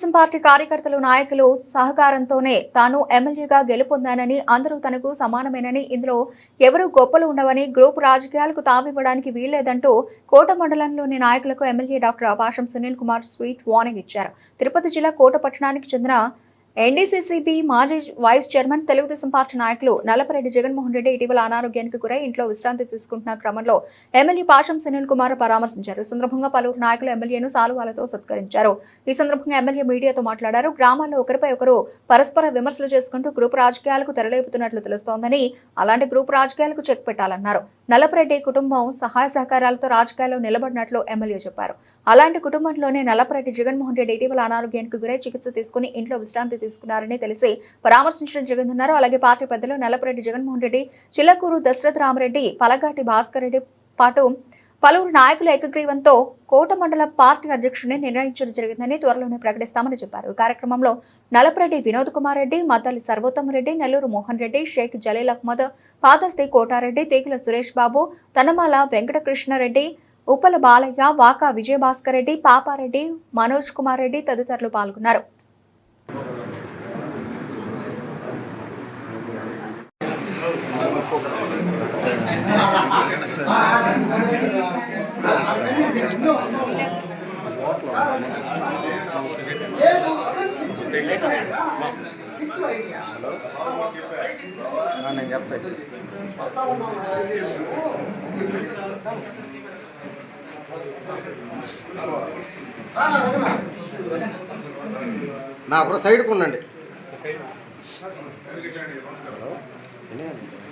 Telugu Desam party కార్యకర్తలు నాయకులు సహకారంతోనే తాను ఎమ్మెల్యేగా గెలుపొందానని అందరూ తనకు సమానమేనని ఇందులో ఎవరు గొప్పలు ఉండవని గ్రూప్ రాజకీయాలకు తావివ్వడానికి వీల్లేదంటూ కోట మండలంలోని నాయకులకు MLA doctor Abhasham Sunil Kumar sweet warning ఇచ్చారు. తిరుపతి జిల్లా కోట పట్టణానికి చెందిన ఎన్డీసీసీబీ మాజీ వైస్ చైర్మన్ తెలుగుదేశం పార్టీ నాయకులు నల్లపరెడ్డి జగన్మోహన్ రెడ్డి ఇటీవల అనారోగ్యానికి గురై ఇంట్లో విశ్రాంతి తీసుకుంటున్న క్రమంలో ఎమ్మెల్యే పాషం సునీల్ కుమార్ పరామర్శించారు. సందర్భంగా పలువురు నాయకులు ఎమ్మెల్యేను సాలువాలతో సత్కరించారు. ఈ సందర్భంగా ఎమ్మెల్యే మీడియాతో మాట్లాడారు. గ్రామాల్లో ఒకరిపై ఒకరు పరస్పర విమర్శలు చేసుకుంటూ గ్రూప్ రాజకీయాలకు తెరలేపుతున్నట్లు తెలుస్తోందని అలాంటి గ్రూప్ రాజకీయాలకు చెక్ పెట్టాలన్నారు. నల్లపరెడ్డి కుటుంబం సహాయ సహకారాలతో రాజకీయాల్లో నిలబడినట్లు ఎమ్మెల్యే చెప్పారు. అలాంటి కుటుంబంలోనే నల్లపరెడ్డి జగన్మోహన్ రెడ్డి ఇటీవల అనారోగ్యానికి గురై చికిత్స తీసుకుని ఇంట్లో విశ్రాంతి తీసుకున్నారని తెలిసి పరామర్శించడం జరిగిందన్నారు. అలాగే పార్టీ పెద్దలు నల్లపరెడ్డి జగన్మోహన్ రెడ్డి చిల్లకూరు దశరథ రామరెడ్డి పలగాటి భాస్కర్ రెడ్డి పాటు పలువురు నాయకుల ఏకగ్రీవంతో కోట మండల పార్టీ అధ్యక్షుడిని నిర్ణయించడం జరిగిందని త్వరలోనే ప్రకటిస్తామని చెప్పారు. కార్యక్రమంలో నలపరెడ్డి వినోద్ కుమార్ రెడ్డి మద్దాలి సర్వోత్తమ రెడ్డి నెల్లూరు మోహన్ రెడ్డి షేక్ జలీల్ అహ్మద్ పాదర్తి కోటారెడ్డి తీగుల సురేష్ బాబు తనమాల వెంకటకృష్ణారెడ్డి ఉప్పల బాలయ్య వాకా విజయభాస్కర్ రెడ్డి పాపారెడ్డి మనోజ్ కుమార్ రెడ్డి తదితరులు పాల్గొన్నారు. నేను చెప్తాను నా ఒక సైడ్కి ఉండండి. హలో.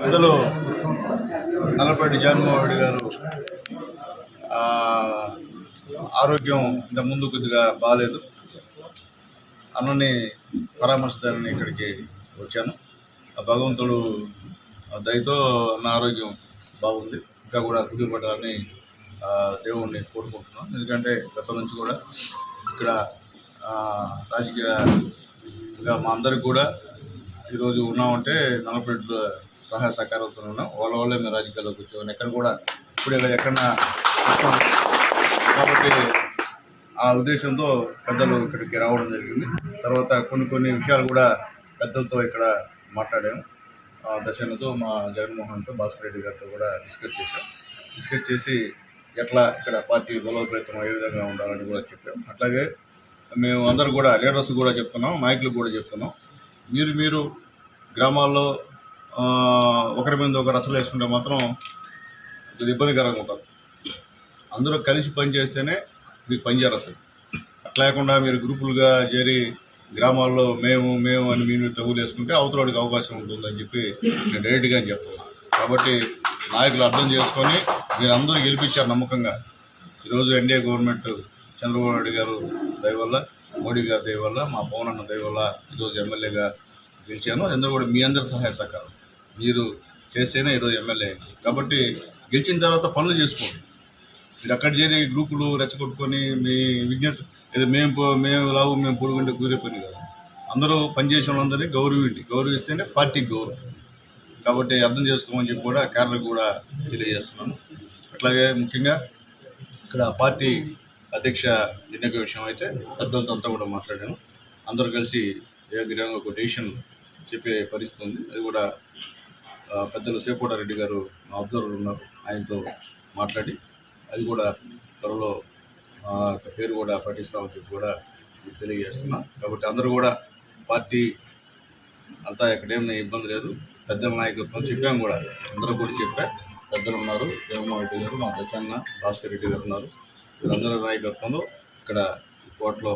అందులో నల్లపరెడ్డి జగన్మోహన్ గారు ఆరోగ్యం ఇంత ముందు కొద్దిగా బాగాలేదు అన్నని పరామర్శిద్దారని ఇక్కడికి వచ్చాను. ఆ భగవంతుడు దయతో నా ఆరోగ్యం బాగుంది. ఇంకా కూడా కుదిరిపడాలని ఆ, దేవుణ్ణి కోరుకుంటున్నాను. ఎందుకంటే గత నుంచి కూడా ఇక్కడ రాజకీయ రాజకీయంగా మా అందరికి కూడా ఈరోజు ఉన్నామంటే నలభై సహాయ సహకారాలతో ఉన్నాం. వాళ్ళ వాళ్ళే మేము రాజకీయాల్లోకి వచ్చాం ఎక్కడ కూడా ఇప్పుడే ఎక్కడన్నా కాబట్టి ఆ ఉద్దేశంతో పెద్దలు ఇక్కడికి రావడం జరిగింది. తర్వాత కొన్ని కొన్ని విషయాలు కూడా పెద్దలతో ఇక్కడ మాట్లాడాము ఆ దశలతో మా జగన్మోహన్తో భాస్కర్ రెడ్డి గారితో కూడా డిస్కస్ చేశాం. డిస్కస్ చేసి ఎట్లా ఇక్కడ పార్టీ బలోపేతం ఏ విధంగా ఉండాలని కూడా చెప్పాం. అట్లాగే మేము అందరూ కూడా లీడర్స్ కూడా చెప్తున్నాం నాయకులు కూడా చెప్తున్నాం. మీరు మీరు గ్రామాల్లో ఒకరి మీద ఒక రచ్చలు వేసుకుంటే మాత్రం ఇది ఇబ్బందికరంగా ఉంటుంది అందరూ కలిసి పని చేస్తేనే మీకు పని చేరస్తుంది అట్లా లేకుండా మీరు గ్రూపులుగా చేరి గ్రామాల్లో మేము మేము అని మీరు తగులు వేసుకుంటే అవతలడికి అవకాశం ఉంటుందని చెప్పి నేను డైరెక్ట్గా చెప్తున్నాను కాబట్టి నాయకులు అర్థం చేసుకొని మీరు అందరూ గెలిపించారు నమ్మకంగా. ఈరోజు ఎన్డీఏ గవర్నమెంట్ చంద్రబాబు నాయుడు గారు దయవల్ల మోడీ గారి దయవల్ల మా పవన్ అన్న దయవల్ల ఈరోజు ఎమ్మెల్యేగా గెలిచాను. అందరూ కూడా మీ అందరి సహాయ సహకారం. మీరు చేస్తేనే ఈరోజు ఎమ్మెల్యే కాబట్టి గెలిచిన తర్వాత పనులు చేసుకోండి. మీరు అక్కడ చేరి గ్రూపులు రెచ్చగొట్టుకొని మీ విజ్ఞత ఏదో మేము పో- మేము లావు మేము పొడుగుంటే కుదిరే కదా. కాదు అందరూ పనిచేసిన వాళ్ళందరినీ గౌరవిండి. గౌరవిస్తేనే పార్టీకి గౌరవం. కాబట్టి అర్థం చేసుకోమని చెప్పి కూడా కేరళకు కూడా తెలియజేస్తున్నాను. అట్లాగే ముఖ్యంగా ఇక్కడ పార్టీ అధ్యక్ష ఎన్నిక విషయం అయితే పెద్దలతో అంతా కూడా మాట్లాడాను. అందరూ కలిసి ఏకగ్రీవంగా ఒక డెసిషన్ చెప్పే పరిస్థితి ఉంది. అది కూడా పెద్దలు సేపోటారెడ్డి గారు మా అబ్జర్వర్ ఉన్నారు ఆయనతో మాట్లాడి అది కూడా త్వరలో ఒక పేరు కూడా పఠిస్తామని చెప్పి కూడా మీకు తెలియజేస్తున్నా. కాబట్టి అందరూ కూడా పార్టీ అంతా ఎక్కడేమైనా ఇబ్బంది లేదు. పెద్దల నాయకత్వం చెప్పాం కూడా. అందరూ కూడా చెప్పా. పెద్దలు ఉన్నారు జగన్మోహన్ రెడ్డి గారు మా దశాన్న భాస్కర్ రెడ్డి గారు ఉన్నారు. వీళ్ళందరూ నాయకత్వంలో ఇక్కడ కోటలో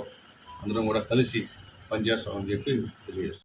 అందరం కూడా కలిసి పనిచేస్తామని చెప్పి తెలియజేస్తున్నాం.